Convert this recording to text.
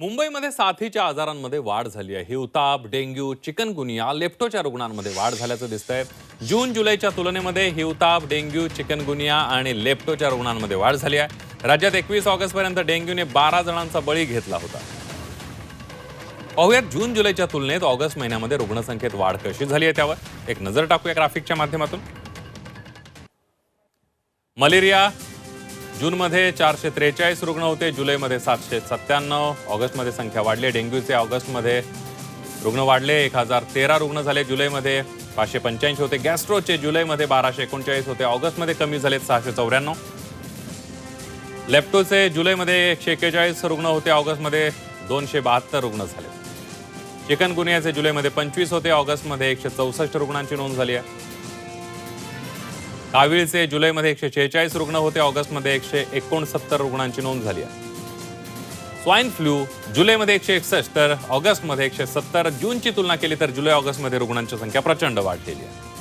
मुंबईमध्ये साथीच्या आजारांमध्ये वाढ झाली आहे. हिवताप डेंग्यू चिकनगुनिया लेप्टोच्या रुग्णांमध्ये वाढ झाल्याचं दिसतंय. जून जुलैच्या तुलनेमध्ये हिवताप डेंग्यू चिकनगुनिया आणि लेप्टोच्या रुग्णांमध्ये वाढ झाली आहे. राज्यात एकवीस ऑगस्टपर्यंत डेंग्यूने बारा जणांचा बळी घेतला होता. पाहूयात जून जुलैच्या तुलनेत ऑगस्ट महिन्यामध्ये रुग्णसंख्येत वाढ कशी झाली आहे त्यावर. एक नजर टाकूया ग्राफिकच्या माध्यमातून. मलेरिया जूनमध्ये चारशे त्रेचाळीस रुग्ण होते. जुलैमध्ये सातशे सत्त्याण्णव. ऑगस्टमध्ये संख्या वाढली. डेंग्यूचे ऑगस्टमध्ये रुग्ण वाढले. एक हजार तेरा रुग्ण झाले जुलैमध्ये. पाचशे पंच्याऐंशी होते. गॅस्ट्रोचे जुलैमध्ये बाराशे एकोणचाळीस होते. ऑगस्टमध्ये कमी झालेत सहाशे चौऱ्याण्णव. लेप्टोचे जुलैमध्ये एकशे एक्केचाळीस रुग्ण होते. ऑगस्टमध्ये दोनशे बहात्तर रुग्ण झाले. चिकनगुनियाचे जुलैमध्ये पंचवीस होते. ऑगस्टमध्ये एकशे चौसष्ट रुग्णांची नोंद झाली आहे. कावीळचे जुलैमध्ये एकशे शेहेचाळीस रुग्ण होते. ऑगस्टमध्ये एकशे एकोणसत्तर रुग्णांची नोंद झाली आहे. स्वाईन फ्लू जुलैमध्ये एकशे एकसष्ट तर ऑगस्टमध्ये एकशे सत्तर. जूनची तुलना केली तर जुलै ऑगस्टमध्ये रुग्णांची संख्या प्रचंड वाढलेली आहे.